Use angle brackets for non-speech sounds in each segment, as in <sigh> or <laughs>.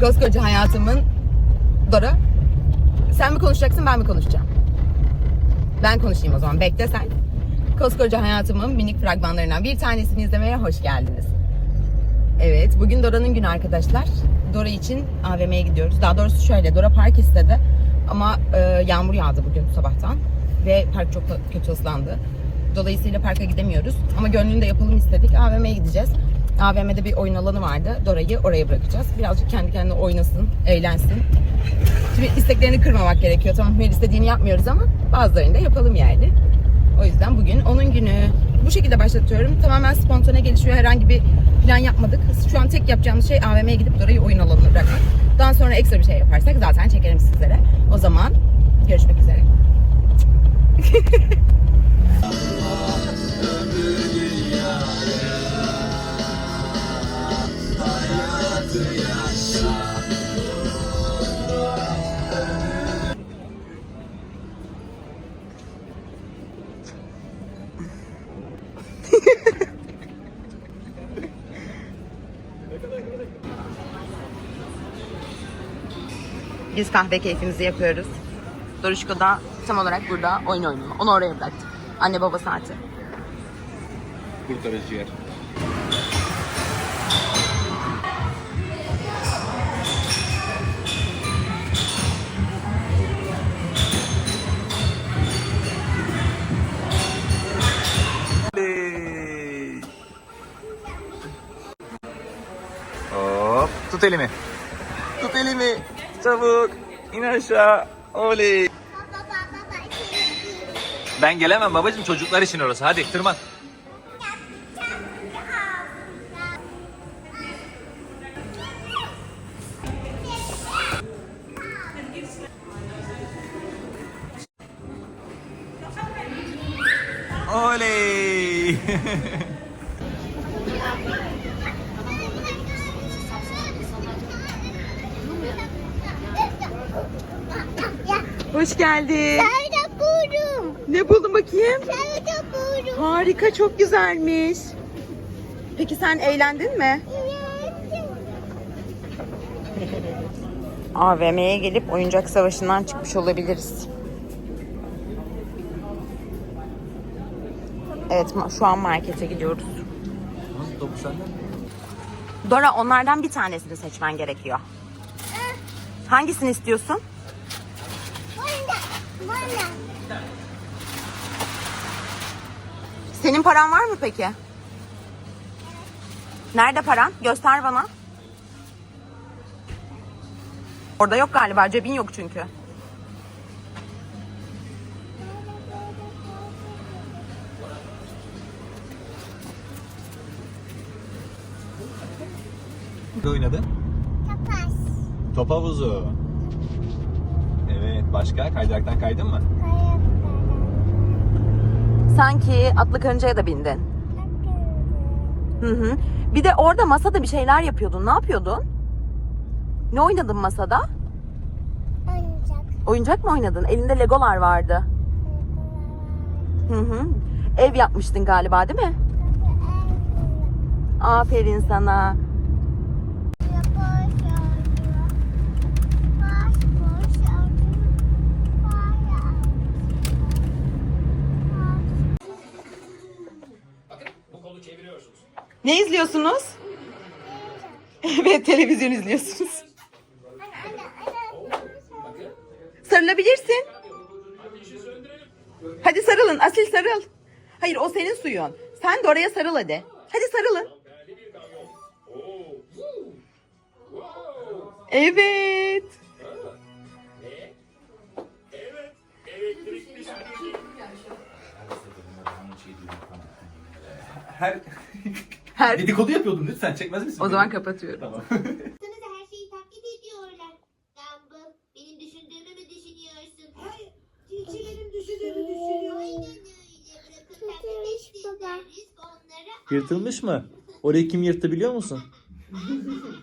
Koskoca hayatımın Dora. Sen mi konuşacaksın ben mi konuşacağım? Ben konuşayım o zaman. Bekle sen. Koskoca hayatımın minik fragmanlarından bir tanesini izlemeye hoş geldiniz. Evet, bugün Dora'nın günü arkadaşlar. Dora için AVM'ye gidiyoruz. Daha doğrusu şöyle, Dora park istedi. Ama e, yağmur yağdı bugün sabahtan. Ve park çok kötü ıslandı. Dolayısıyla parka gidemiyoruz. Ama gönlünü de yapalım istedik. AVM'ye gideceğiz. AVM'de bir oyun alanı vardı. Dora'yı oraya bırakacağız. Birazcık kendi kendine oynasın, eğlensin. Şimdi isteklerini kırmamak gerekiyor. Tamam her istediğini yapmıyoruz ama bazılarını da yapalım yani. O yüzden bugün onun günü. Bu şekilde başlatıyorum. Tamamen spontane gelişiyor. Herhangi bir plan yapmadık. Şu an tek yapacağımız şey AVM'ye gidip Dora'yı oyun alanına bırakmak. Daha sonra ekstra bir şey yaparsak zaten çekerim sizlere. O zaman görüşmek üzere. <laughs> Biz kahve keyfimizi yapıyoruz. Doruşko da tam olarak burada oyun oynuyor. Onu oraya bıraktık. Anne baba saati. Kurtarıcı yer. Hop, tut elimi. Tut elimi. Çabuk. İn aşağı. Oley. Ben gelemem babacığım çocuklar için orası. Hadi tırman. Oley. <laughs> Hoş geldin. Nerede buldum? Ne buldun bakayım? Nerede buldum? Harika, çok güzelmiş. Peki sen eğlendin mi? AVM'ye gelip oyuncak savaşından çıkmış olabiliriz. Evet, şu an markete gidiyoruz. Dora, onlardan bir tanesini seçmen gerekiyor. Hangisini istiyorsun? Senin paran var mı peki? Nerede paran? Göster bana. Orada yok galiba. Cebin yok çünkü. Ne oynadın? Tapas. Top havuzu. Evet başka? Kaydıraktan kaydın mı? Sanki atlı karıncaya da bindin. Hı hı. Bir de orada masada bir şeyler yapıyordun. Ne yapıyordun? Ne oynadın masada? Oyuncak. Oyuncak mı oynadın? Elinde legolar vardı. Hı hı. Ev yapmıştın galiba değil mi? Aferin sana. Ne izliyorsunuz? Evet televizyon izliyorsunuz. Sarılabilirsin. Hadi sarılın. Asil sarıl. Hayır o senin suyun. Sen de oraya sarıl hadi. Hadi sarılın. Evet. Her... Her... Dedikodu yapıyordun lütfen çekmez misin? O zaman kapatıyorum. Tamam. Baksanıza her <laughs> şeyi taklit ediyorlar. Dumble, benim düşündüğümü mü düşünüyorsun? Hayır, tilkilerin düşündüğümü düşünüyorum. Aynen öyle. Bırakın taklit etsinler. Risk onlara Yırtılmış mı? Orayı kim yırttı biliyor musun?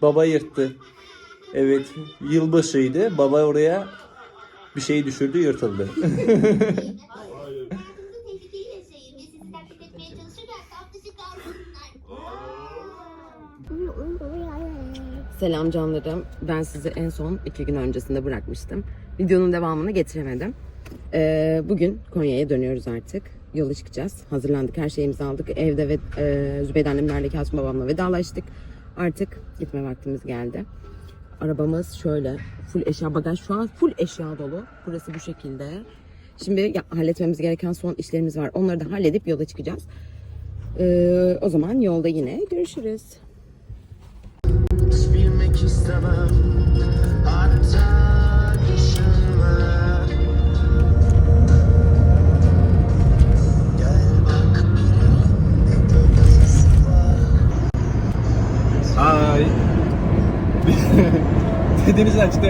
Baba yırttı. Evet, yılbaşıydı. Baba oraya bir şey düşürdü, yırtıldı. <laughs> Selam canlarım. Ben sizi en son iki gün öncesinde bırakmıştım. Videonun devamını getiremedim. Ee, bugün Konya'ya dönüyoruz artık. Yola çıkacağız. Hazırlandık, her şeyimizi aldık. Evde ve e, Zübeyde annemlerle Kasım babamla vedalaştık. Artık gitme vaktimiz geldi. Arabamız şöyle full eşya bagaj şu an full eşya dolu. Burası bu şekilde. Şimdi ya, halletmemiz gereken son işlerimiz var. Onları da halledip yola çıkacağız. Ee, o zaman yolda yine görüşürüz. İstemem Artar düşünme Gel bak ne gölgesi var Ay. <laughs>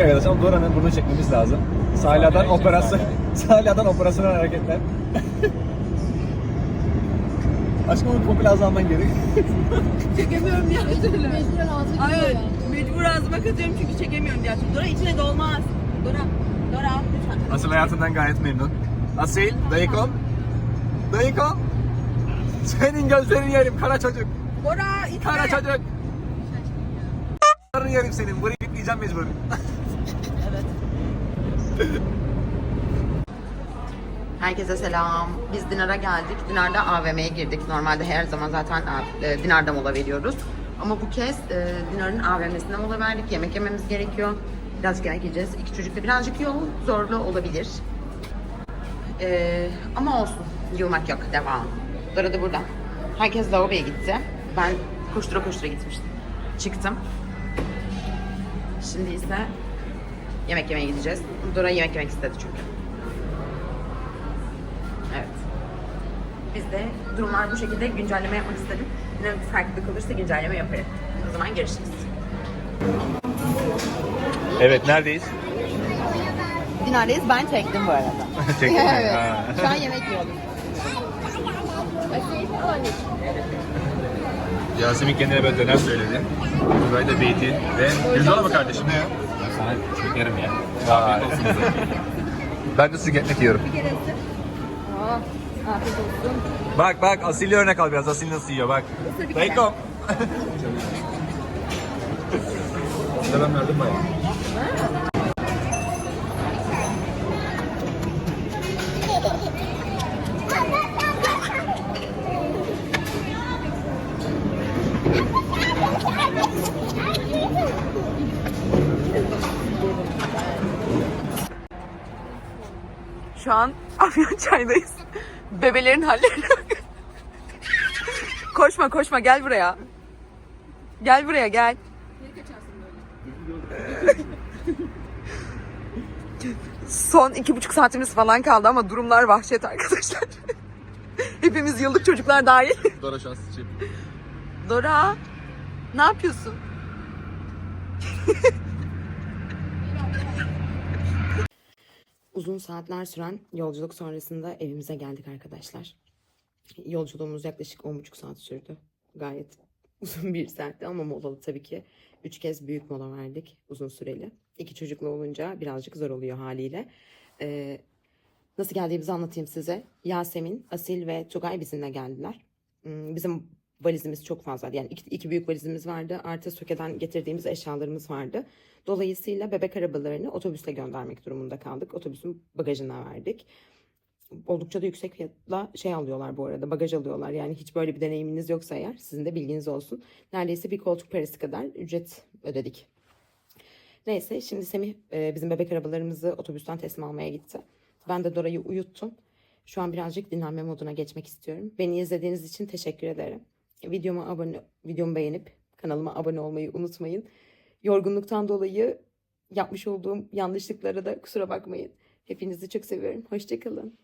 Arkadaşlar. Dora'nın bunu çekmemiz lazım. Saliha'dan operasyon, Saliha'dan <laughs> operasyonel hareketler. Aşkım onu komple ağzından geri. Çekemiyorum diye Hayır, mecbur ağzıma katıyorum çünkü çekemiyorum diye Dora içine dolmaz. Dora, Dora lütfen. Asil hayatından gayet memnun. Asil, dayıkom. Dayıkom. Senin gözlerini yerim kara çocuk. Dora, itme. Kara çocuk. Gözlerini yerim senin. Burayı bitleyeceğim mecbur. Herkese selam. Biz Dinar'a geldik. Dinar'da AVM'ye girdik. Normalde her zaman zaten e, Dinar'da mola veriyoruz. Ama bu kez e, Dinar'ın AVM'sinde mola verdik. Yemek yememiz gerekiyor. Birazcık yemek yiyeceğiz. İki çocukla birazcık yol zorlu olabilir. E, ama olsun. Yılmak yok. Devam. Dora da burada. Herkes lavaboya gitti. Ben koştura koştura gitmiştim. Çıktım. Şimdi ise yemek yemeye gideceğiz. Dora yemek yemek istedi çünkü. Evet. Biz de durumlar bu şekilde güncelleme yapmak istedim. Bir farklılık olursa güncelleme yaparım. O zaman görüşürüz. Evet neredeyiz? Dinar'dayız. Ben çektim bu arada. <laughs> Çektim. evet. Ha. Şu an yemek yiyoruz. Yasemin kendine böyle döner söyledi. Tugay da beyti ve Güzel mı kardeşim ne ya? Sana çekerim ya. Vay. <laughs> ben de süt ekmek yiyorum. Afiyet olsun. Bak bak Asil'i örnek al biraz. Asil nasıl yiyor bak. Dayıkom. Size ben verdim bayağı. Şu an Afyon çaydayız. Bebelerin halleri. koşma koşma gel buraya. Gel buraya gel. Son iki buçuk saatimiz falan kaldı ama durumlar vahşet arkadaşlar. Hepimiz yıllık çocuklar dahil. Dora şans için. Dora, ne yapıyorsun? Uzun saatler süren yolculuk sonrasında evimize geldik arkadaşlar. Yolculuğumuz yaklaşık 10,5 saat sürdü. Gayet <laughs> uzun bir saatti ama molalı tabii ki. Üç kez büyük mola verdik uzun süreli. İki çocuklu olunca birazcık zor oluyor haliyle. Ee, nasıl geldiğimizi anlatayım size. Yasemin, Asil ve Tugay bizimle geldiler. Hmm, Bizim valizimiz çok fazlaydı. Yani iki, iki büyük valizimiz vardı. Artı Söke'den getirdiğimiz eşyalarımız vardı. Dolayısıyla bebek arabalarını otobüsle göndermek durumunda kaldık. Otobüsün bagajına verdik. Oldukça da yüksek fiyatla şey alıyorlar bu arada. Bagaj alıyorlar. Yani hiç böyle bir deneyiminiz yoksa eğer sizin de bilginiz olsun. Neredeyse bir koltuk parası kadar ücret ödedik. Neyse şimdi Semih e, bizim bebek arabalarımızı otobüsten teslim almaya gitti. Ben de Dora'yı uyuttum. Şu an birazcık dinlenme moduna geçmek istiyorum. Beni izlediğiniz için teşekkür ederim. Videoma abone, videomu beğenip kanalıma abone olmayı unutmayın. Yorgunluktan dolayı yapmış olduğum yanlışlıklara da kusura bakmayın. Hepinizi çok seviyorum. Hoşçakalın.